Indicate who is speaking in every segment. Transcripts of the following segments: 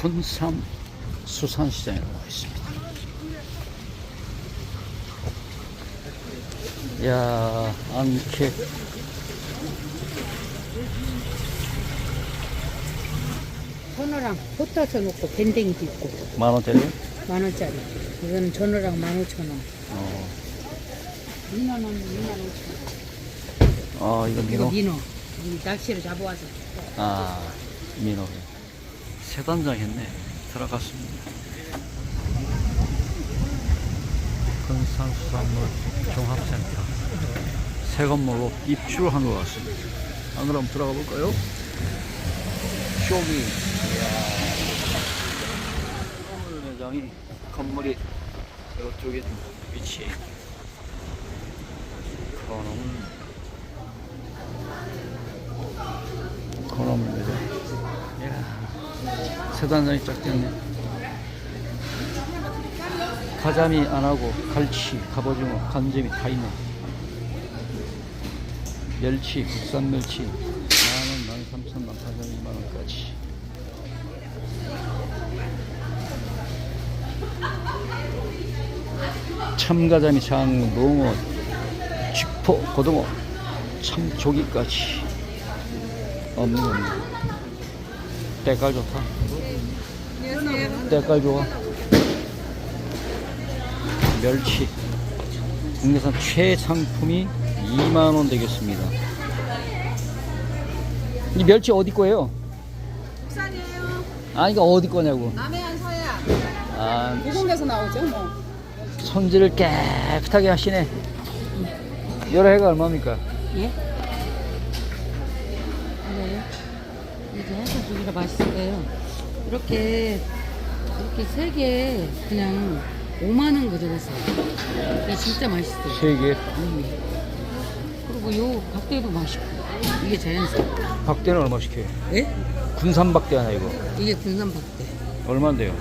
Speaker 1: 군산 수산시장에 나와 있습니다. 야, 안케.
Speaker 2: 전어랑 볶아서 놓고 밴댕이도 있고
Speaker 1: 만 원짜리?
Speaker 2: 만 원짜리. 이거는 전어랑 만 오천 원.
Speaker 1: 어,
Speaker 2: 민어는 이만 오천 원.
Speaker 1: 아, 이거
Speaker 2: 이거
Speaker 1: 민호?
Speaker 2: 민어. 이 낚시를 잡아와서.
Speaker 1: 아, 민호. 세 단장 했네. 들어갔습니다. 군산수산물 종합센터. 새 건물로 입주한 것 같습니다. 안으로 한번 들어가 볼까요? 쇼미. 건물 매장이 건물이 이쪽에 위치해 있다. 건물. 건물 매장. 이야. 세 단장이 쫙 됐네. 가자미 안 하고 갈치, 갑오징어, 간재미 다 있네. 멸치, 국산 멸치 만원, 만 삼천, 만 사천, 이만 원까지. 참가자미, 장, 농어, 쥐포, 고등어, 참조기까지 없는 거 없네. 때깔 좋다. 때깔 좋아. 멸치. 국내산 최상품이 2만원 되겠습니다. 이 멸치 어디 거예요?
Speaker 3: 국산이에요.
Speaker 1: 아, 이거 어디 거냐고.
Speaker 3: 남해안 서해안.
Speaker 1: 아,
Speaker 3: 고공에서 나오죠, 뭐.
Speaker 1: 손질을 깨끗하게 하시네. 여러 해가 얼마입니까?
Speaker 2: 예? 네. 이제 해서 주기가 맛있을 거예요. 이렇게 이렇게 세 개 그냥 5만 원 가져갔어요. 이게 진짜 맛있어요.
Speaker 1: 세 개.
Speaker 2: 음. 그리고 요 박대도 맛있고 이게 자연스러워.
Speaker 1: 박대는 얼마씩 해요?
Speaker 2: 예?
Speaker 1: 군산 박대 하나 이거.
Speaker 2: 이게 군산 박대.
Speaker 1: 얼마인데요?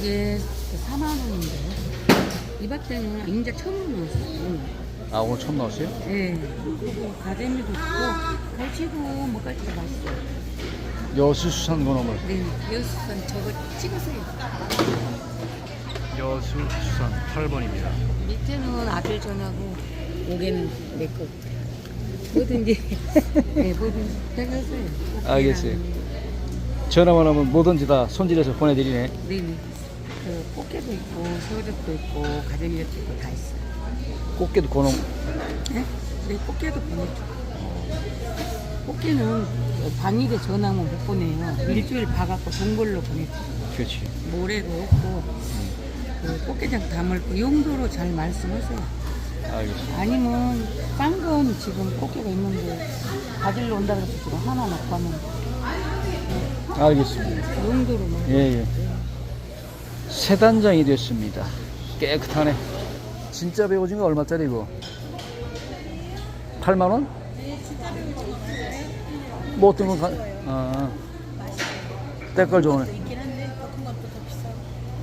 Speaker 2: 이게 4만 원인데 이 박대는 인자 처음 나왔어요.
Speaker 1: 아, 오늘 처음 나왔어요?
Speaker 2: 예. 그리고 가재미도 있고 갈치도 뭐 갈치도 맛있어요.
Speaker 1: 여수수산 건어물.
Speaker 2: 네. 여수산 저거 찍으세요.
Speaker 1: 여수수산 8번입니다.
Speaker 2: 밑에는 아들 전하고 여기는 내 거. 뭐든지 네, 뭐든지 해가세요.
Speaker 1: 알겠어요. 전화만 하면 뭐든지 다 손질해서 보내드리네.
Speaker 2: 네네. 그 꽃게도 있고 새우젓도 있고 가재미젓도 있고 다 있어요.
Speaker 1: 꽃게도 건어
Speaker 2: 네? 네, 꽃게도 보내줘. 꽃게는 당일에 전화하면 못 보내요. 일주일 봐갖고 동굴로 보내줘.
Speaker 1: 그렇지.
Speaker 2: 모래도 없고 그 꽃게장 담을 그 용도로 잘 말씀하세요.
Speaker 1: 알겠습니다.
Speaker 2: 아니면 딴 건 지금 꽃게가 있는데 가지러 온다 그래서 지금 하나 넣고 하면
Speaker 1: 알겠습니다.
Speaker 2: 용도로만.
Speaker 1: 예, 예. 새 단장이 됐습니다. 깨끗하네. 진짜 배오징어 얼마짜리 이거? 8만 원? 뭐 어떤 건 가, 아, 때깔 좋네.
Speaker 3: 있긴 한데, 볶은 것도 더 비싸고.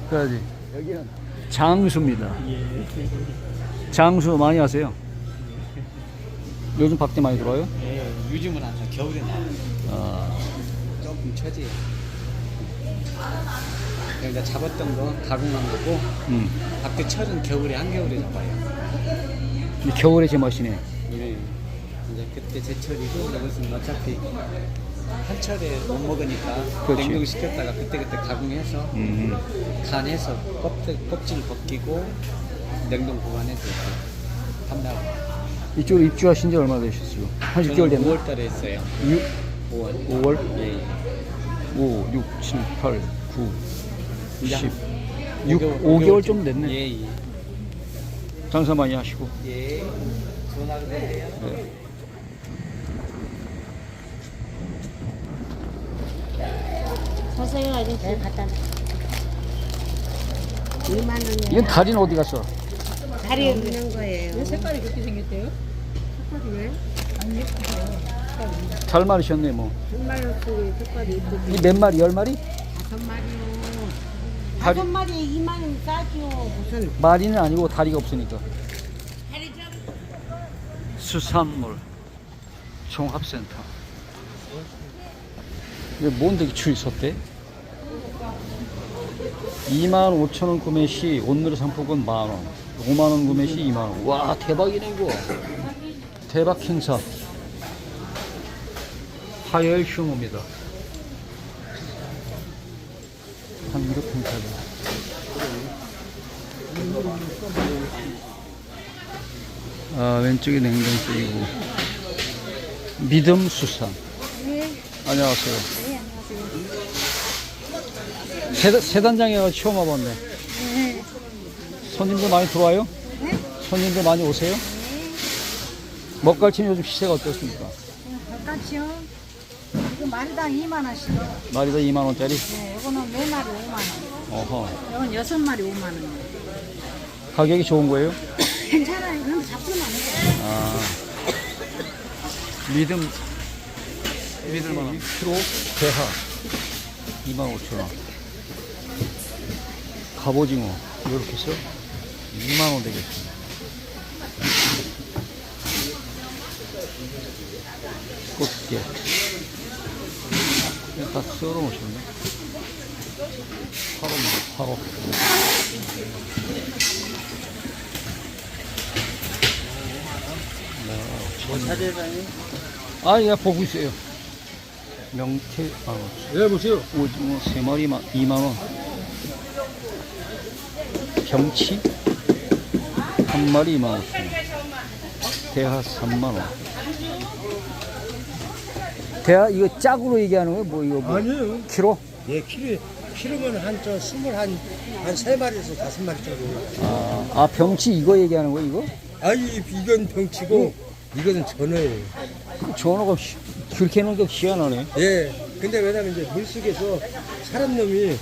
Speaker 1: 그래야지. 여기는 장수입니다. 장수 많이 하세요? 요즘 박대 많이 들어와요?
Speaker 4: 예, 요즘은 안 사. 겨울에 나와요.
Speaker 1: 아,
Speaker 4: 조금 처지요. 그러니까 잡았던 거 가공한 거고
Speaker 1: 음.
Speaker 4: 밖에 철은 겨울에 한겨울에 잡아요.
Speaker 1: 이 겨울에 제맛이네.
Speaker 4: 그때 제철이고 이것은 어차피 한철에 못 먹으니까
Speaker 1: 그렇지.
Speaker 4: 냉동 시켰다가 그때그때 가공해서
Speaker 1: 음.
Speaker 4: 간해서 껍질, 껍질 벗기고 냉동 보관해서 이렇게 판다고.
Speaker 1: 이쪽으로 입주하신 지 얼마나 되셨어요? 한 6개월 됐나?
Speaker 4: 5월 달에 했어요.
Speaker 1: 6,
Speaker 4: 5월.
Speaker 1: 5월?
Speaker 4: 예. 예.
Speaker 1: 5, 6, 7, 8, 9,
Speaker 4: 이제
Speaker 1: 10.
Speaker 4: 한
Speaker 1: 6, 5개월 좀 됐네.
Speaker 4: 예, 예.
Speaker 1: 장사 많이 하시고.
Speaker 4: 예. 전화 그래요.
Speaker 1: 네.
Speaker 2: 서세요 아저씨. 네, 갖다. 2만 원이요.
Speaker 1: 이건 다리는 어디 갔어?
Speaker 2: 다리 없는 거예요.
Speaker 3: 왜 색깔이 그렇게 생겼대요?
Speaker 2: 색깔이 왜?
Speaker 1: 잘 마르셨네, 뭐.
Speaker 2: 정말 그 색깔이 이쁘지.
Speaker 1: 이 몇 마리, 열 마리?
Speaker 2: 다섯 마리요.
Speaker 1: 다리,
Speaker 2: 다섯 마리에 2만 원 싸죠. 무슨
Speaker 1: 마리는 아니고 다리가 없으니까. 수산물 종합센터. 왜 뭔데 줄 섰대? 25,000원 구매 시 오늘의 상품권 만원 5만원 구매 시 2만원. 와 대박이네 이거. 대박 행사. 화요일 휴무입니다. 한국 행사다 아 왼쪽이 냉동쪽이고. 믿음 수산 안녕하세요
Speaker 3: 네, 안녕하세요.
Speaker 1: 세, 세단장에 와서 처음 와봤네
Speaker 3: 네.
Speaker 1: 손님들 많이 들어와요?
Speaker 3: 네?
Speaker 1: 손님들 많이 오세요? 먹갈치는 요즘 시세가 어떻습니까?
Speaker 3: 바깥이요? 이거 마리당 2만 원씩.
Speaker 1: 마리다 2만 원짜리?
Speaker 3: 네, 이거는 네 마리 5만 원.
Speaker 1: 어허.
Speaker 3: 이건 여섯 마리 5만 원.
Speaker 1: 가격이 좋은 거예요?
Speaker 3: 괜찮아요. 그럼 잡수면 안 돼요.
Speaker 1: 아. 믿음 믿을 만한 1kg 대하 2만 5천 원. 갑오징어 이렇게 해서 2만 원 되겠습니다. 꽃게 그냥 다 썰어 놓으셨네. 8호입니다. 8호.
Speaker 4: 뭐 사대장이
Speaker 1: 아, 예, 보고 있어요. 명태, 아,
Speaker 4: 네 보세요.
Speaker 1: 오징어 세 마리만 2만 원. 경치 한 마리 2만 5천 원. 대하 3만 원. 대하 이거 짝으로 얘기하는 거예요? 뭐 이거 뭐
Speaker 5: 아니요.
Speaker 1: 키로?
Speaker 5: 예, 키로 키로면 한 저 스물 한 한 세 마리에서 다섯 마리 정도.
Speaker 1: 아, 아 병치 이거 얘기하는 거예요? 이거?
Speaker 5: 아 이 이건 병치고 이거는 전어예요.
Speaker 1: 그 전어가 희- 그렇게 하는 게 희한하네.
Speaker 5: 예. 근데 왜냐면 이제 물 속에서 사람 놈이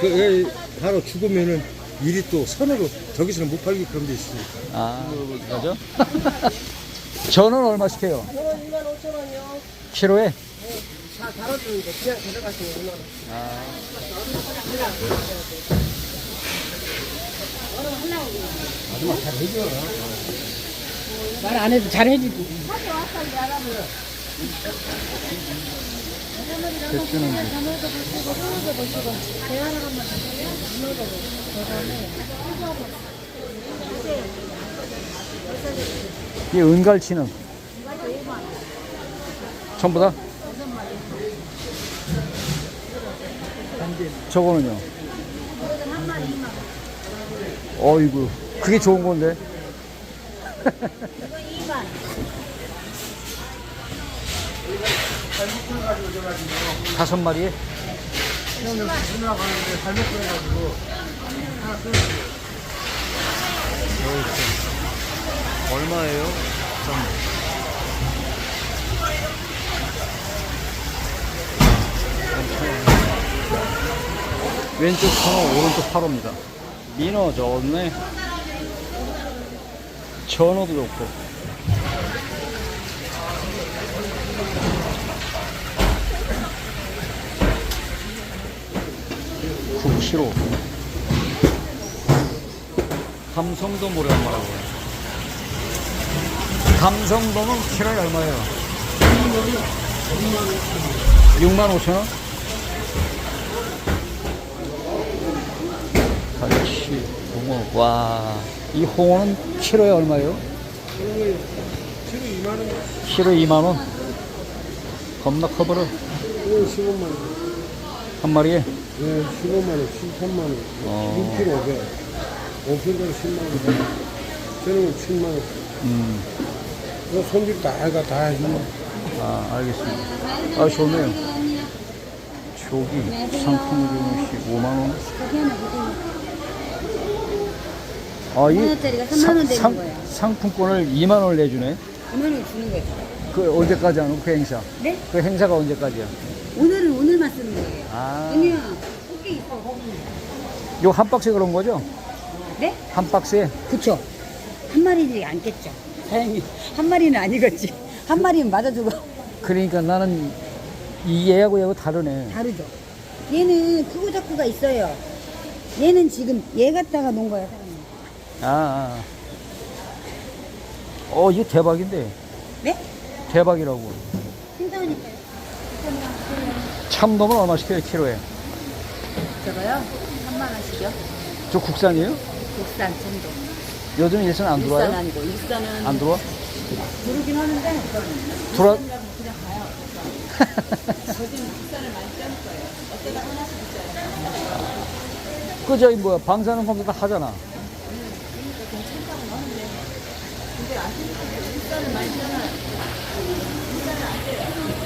Speaker 5: 그애 바로 죽으면은 일이 또 선으로 저기서는 못 팔기 그런 데 있으니까.
Speaker 1: 아, 그거죠? 전어는 얼마씩 해요?
Speaker 5: 저는 2만 5천 원이요.
Speaker 1: 키로에?
Speaker 5: 다 달아주는데 그냥 데려가시면 5만 원.
Speaker 2: 말 안 해도 잘 해주지.
Speaker 1: 대추는 이 은갈치는 전부 다? 저거는요? 어이구 그게 좋은 건데 다섯 마리에? 얼마예요? 왼쪽 천원, 오른쪽 팔호입니다. 민어 좋네. 전어도 좋고. 국시로. 감성도 모래 얼마라고. 감성도는 키로에 얼마예요? 6만 5천 원? 갈치, 홍어. 와, 이 홍어는 키로에 얼마예요?
Speaker 5: 키로 2만 원.
Speaker 1: 키로 2만 원. 겁나 커버려.
Speaker 5: 이건 15만 원.
Speaker 1: 한 마리에.
Speaker 5: 예, 15만 원, 13만 원.
Speaker 1: 어.
Speaker 5: 6kg 500. 5kg에 10만 원. 저는 7만 원.
Speaker 1: 음,
Speaker 5: 이거 손질 다 해가 다 해주면.
Speaker 1: 아, 알겠습니다. 아, 좋네요. 조기 상품으로 5만 원. 아, 이
Speaker 3: 5만 원짜리가 3만 원 되는
Speaker 1: 상,
Speaker 3: 거예요.
Speaker 1: 상품권을 2만 원을 내주네.
Speaker 3: 2만 원 주는 거죠.
Speaker 1: 그 언제까지 하는 그 행사?
Speaker 3: 네?
Speaker 1: 그 행사가 언제까지야?
Speaker 3: 오늘은 오늘만 쓰는 거예요.
Speaker 1: 아,
Speaker 3: 왜냐면 꽃게 있어, 거기.
Speaker 1: 요 한 박스에 그런 거죠?
Speaker 3: 네?
Speaker 1: 한 박스에?
Speaker 3: 그쵸. 한 마리는 안겠죠. 다행히. 한 마리는 아니겠지. 한 마리는 맞아주고
Speaker 1: 그러니까 나는 이 얘하고 얘하고 다르네.
Speaker 3: 다르죠. 얘는 크고 작고가 있어요. 얘는 지금 얘 갖다가 놓은 거야, 사장님.
Speaker 1: 아, 아. 어, 이거 대박인데.
Speaker 3: 네?
Speaker 1: 대박이라고.
Speaker 3: 신사하니까요.
Speaker 1: 참돔은 얼마씩 해요, 키로에?
Speaker 3: 저거요? 3만
Speaker 6: 3만 원씩이요?
Speaker 1: 저 국산이에요?
Speaker 6: 국산 전도.
Speaker 1: 요즘 일산 안
Speaker 6: 일산
Speaker 1: 들어와요?
Speaker 6: 아니고 일산은
Speaker 1: 안 들어와?
Speaker 6: 들어오긴 하는데
Speaker 1: 들어와? 그 저기 뭐야 방사능 검사 다 하잖아.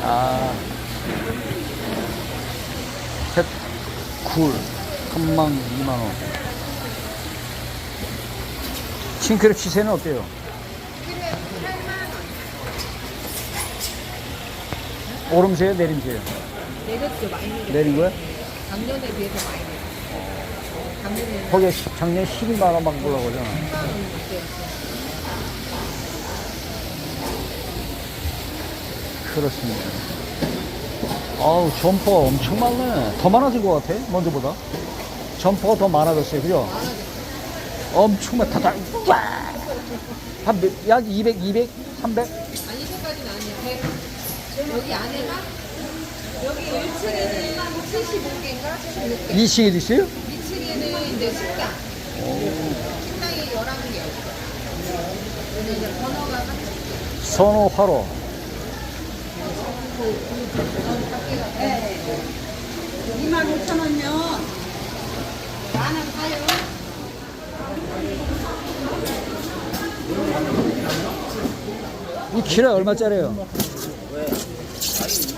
Speaker 1: 아, 셋, 굴, 한망 2만 원. 싱크랩 시세는 어때요? 오름세요, 내림세요?
Speaker 6: 내렸죠 많이
Speaker 1: 내린 거야?
Speaker 6: 작년에 비해서 많이 내렸어요. 작년에
Speaker 1: 거기 작년 12만 원 막 올라가잖아.
Speaker 6: 3만 원 넘게
Speaker 1: 그렇습니다. 아우, 점퍼가 엄청 많네. 더 많아진 것 같아, 먼저보다. 점퍼가 더 많아졌어요, 그죠? 엄청 많다. 다, 와! 한 몇, 약 200, 200, 300?
Speaker 7: 아니 이거까지는 아니에요. 100. 여기 안에가 여기 1층에는 75개인가 76개.
Speaker 1: 2층에도 있어요?
Speaker 7: 2층에는 이제 식당. 식당이 11개. 근데 이제 번호가 한
Speaker 1: 선호 화로.
Speaker 6: 네. 2만 5천 원요.
Speaker 7: 만원 사요.
Speaker 1: 이 키로 얼마짜리예요?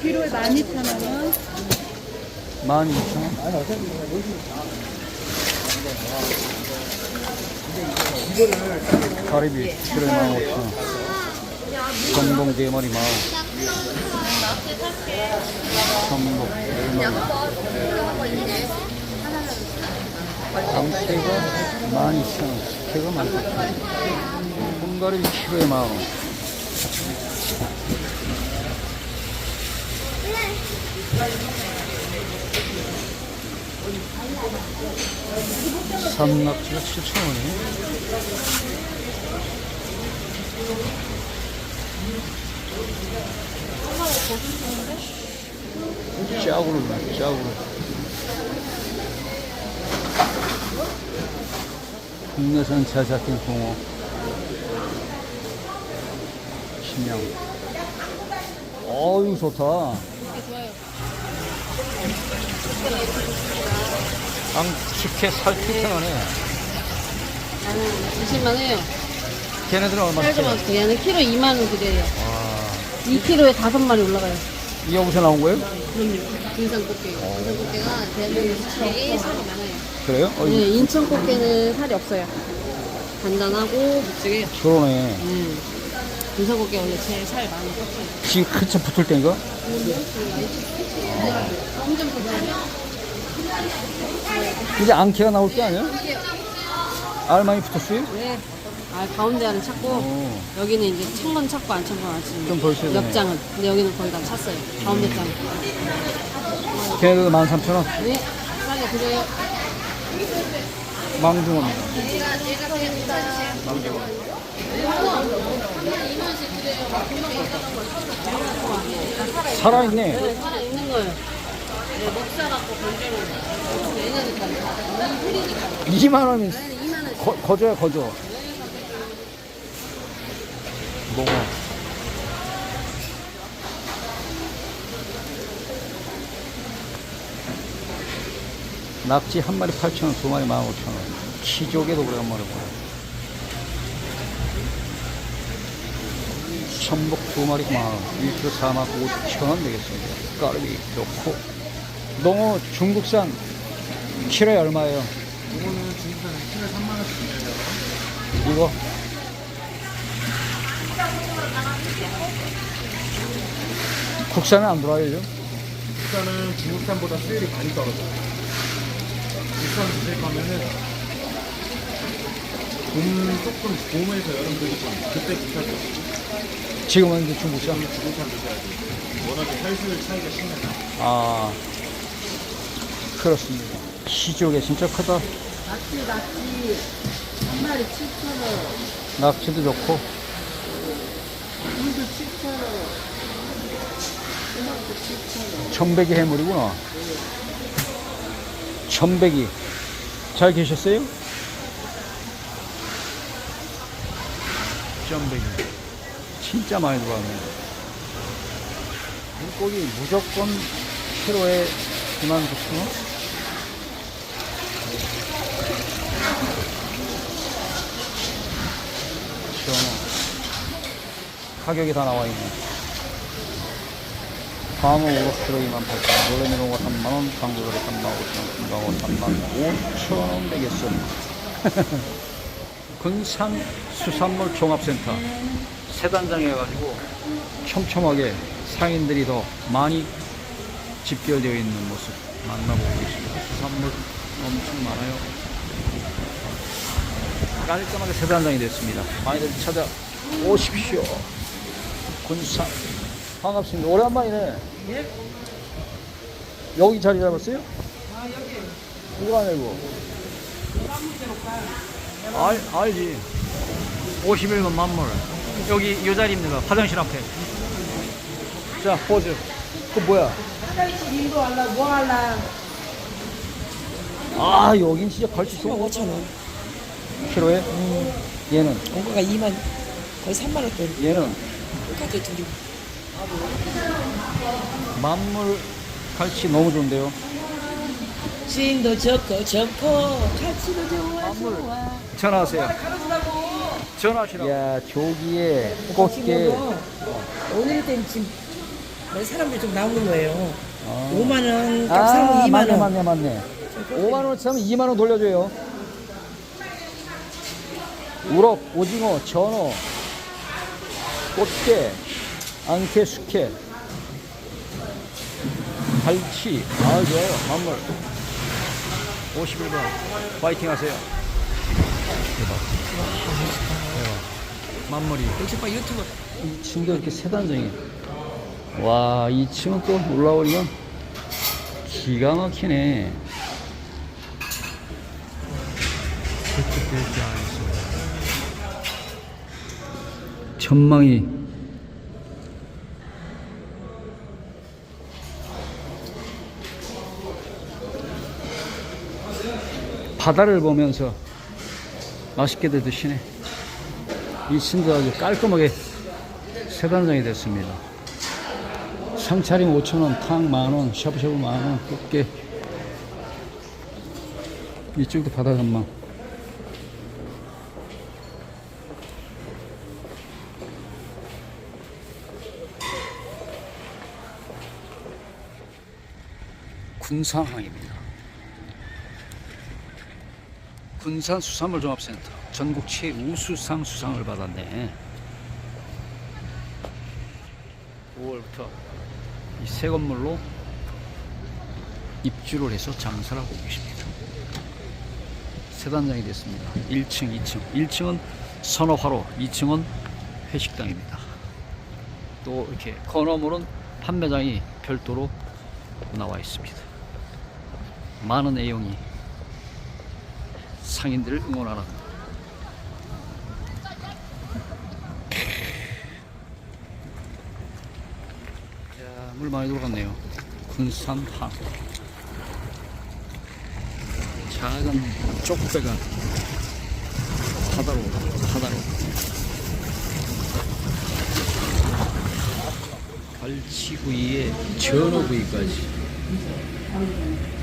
Speaker 6: 키로에 12,000원.
Speaker 1: 12,000원. 가리비 키로에 15,000원. 전동 대머리 마우. 전복 1만 감태가 12,000원, 스테가 18,000원. 홍가리비 키로에 만원. 산낙지가 7,000원이에요. 짜구로 짜구로. 국내산 잘 잡힌 홍어. 심양. 어유 좋다. 양 식혜 살피편하네.
Speaker 7: 나는 20만 해요.
Speaker 1: 걔네들은 얼마
Speaker 7: 살좀
Speaker 1: 짜
Speaker 7: 어떻게 얘는 키로 2만 원 그대요.
Speaker 1: 와.
Speaker 7: 2kg에 5마리 올라가요.
Speaker 1: 이게 어디서 나온 거예요?
Speaker 7: 그럼요. 인상 꽃게. 인상 꽃게가 대한민국에서 제일 살이 많아요.
Speaker 1: 그래요? 어,
Speaker 7: 네,
Speaker 1: 이
Speaker 7: 인천 꽃게는 살이 없어요. 단단하고 묵직해요.
Speaker 1: 그러네.
Speaker 7: 음. 인천 꽃게 원래 제일 살 많은 꽃게.
Speaker 1: 지금 큰차 붙을 때인가?
Speaker 7: 엄청.
Speaker 1: 이제 앙캐가 나올 때 아니야? 알망이 붙었어요?
Speaker 7: 네. 아, 가운데 안은 찾고,
Speaker 1: 어.
Speaker 7: 여기는 이제 창문 찾고 안 찾고 안 찾는
Speaker 1: 좀 벌써야 되네.
Speaker 7: 옆장은. 근데 여기는 거의 다 찼어요. 가운데 장.
Speaker 1: 걔네들 13,000원.
Speaker 7: 네. 싸게 드려요.
Speaker 1: 망중어입니다. 살아있네.
Speaker 7: 네, 살아 있는 거예요. 네, 먹사 갖고 건져놓은 거. 얘네니까. 너무 흐리니까.
Speaker 1: 2만 원이
Speaker 7: 얘는 2만 원.
Speaker 1: 거, 거저야 거저. 몽어. 낙지 한 마리 8,000원, 두 마리 15,000원. 키조개도 오래간만에 보네. 천복 두 마리 9만원, 1kg 4만 5천원 되겠습니다. 까르비 좋고. 농어 중국산 키로에 얼마예요?
Speaker 4: 이거는 중국산은 키로에 3만 원씩 드려요.
Speaker 1: 이거 국산은 안 들어와요 요즘?
Speaker 4: 국산은 중국산보다 수율이 많이 떨어져요. 국산 드실 거면은 봄 조금 봄에서 여름 전 그때 드시고
Speaker 1: 지금은 이제 중국산
Speaker 4: 그다음에 중국산 드셔야 돼요. 워낙에 살수율 차이가 심해서.
Speaker 1: 아 그렇습니다 시조개 진짜 크다
Speaker 7: 낙지, 낙지. 한 마리 7,000원.
Speaker 1: 낙지도 좋고
Speaker 7: 물도 7,000원. 토마토 7,000원.
Speaker 1: 청백이 해물이구나 청백이 잘 계셨어요? 점1 진짜 많이 들어갑니다. 물고기 무조건 키로에 2만 9천 원? 전어. 가격이 다 나와 있네. 광어 5kg 2만 8천 원, 놀래 미롱어 3만 원, 강도다리 3만 5천 원, 금강어 3만 5천 원 되겠어. 근산 수산물 종합센터 세단장에 가지고 촘촘하게 상인들이 더 많이 집결되어 있는 모습 만나보고 있습니다. 수산물 엄청 많아요. 깔끔하게 세단장이 됐습니다. 많이들 찾아오십시오. 군산 반갑습니다. 오랜만이네. 여기 자리 잡았어요? 아 여기. 누가 내고? 알, 알지. 51번 만물. 여기 이 자리입니다. 화장실 앞에. 자, 포즈. 그 뭐야?
Speaker 3: 인도 할라 뭐 할라
Speaker 1: 아, 여긴 진짜 갈치 소
Speaker 8: 5천 원.
Speaker 1: 키로에? 얘는,
Speaker 8: 원가가 2만 거의 3만 원대.
Speaker 1: 얘는
Speaker 8: 똑같아 둘이.
Speaker 1: 만물 갈치 너무 좋은데요.
Speaker 8: 주인도 좋고 좋고 갈치도 좋아
Speaker 1: 만물.
Speaker 8: 좋아.
Speaker 1: 전화하세요. 전화하시라고. 야, 조기에 꽃게.
Speaker 8: 오늘 땐 지금 뭐 사람들이 좀 나오는 거예요.
Speaker 1: 아.
Speaker 8: 5만 원, 딱
Speaker 1: 아,
Speaker 8: 사면 2만
Speaker 1: 맞네,
Speaker 8: 원.
Speaker 1: 맞네, 맞네. 5만 원 사면 2만 원 돌려줘요. 우럭, 오징어, 전어, 꽃게, 안개, 숙회, 갈치, 아, 좋아요. 만물. 51번. 파이팅 하세요. 대박. 만물이.
Speaker 8: 역시 봐 유튜브.
Speaker 1: 2층도 이렇게 세단장이. 와, 2층은 또 올라오면 기가 막히네. 전망이 바다를 보면서 맛있게들 드시네. 이 친구 아주 깔끔하게 세단장이 됐습니다. 상차림 5천원, 탕 만원, 샤브샤브 만원, 꽃게. 이쪽도 바다 전망. 군산항입니다. 군산 수산물 종합센터 전국 최우수상 수상을 받았네. 5월부터 이 새 건물로 입주를 해서 장사를 하고 계십니다. 세 단장이 됐습니다. 1층, 2층. 1층은 선어화로, 2층은 회식당입니다. 또 이렇게 건어물은 판매장이 별도로 나와 있습니다. 많은 애용이 상인들을 응원하는 야, 물 많이 들어갔네요. 군산항. 작은 쪽배가 바다로, 바다로. 갈치구이에 전어구이까지.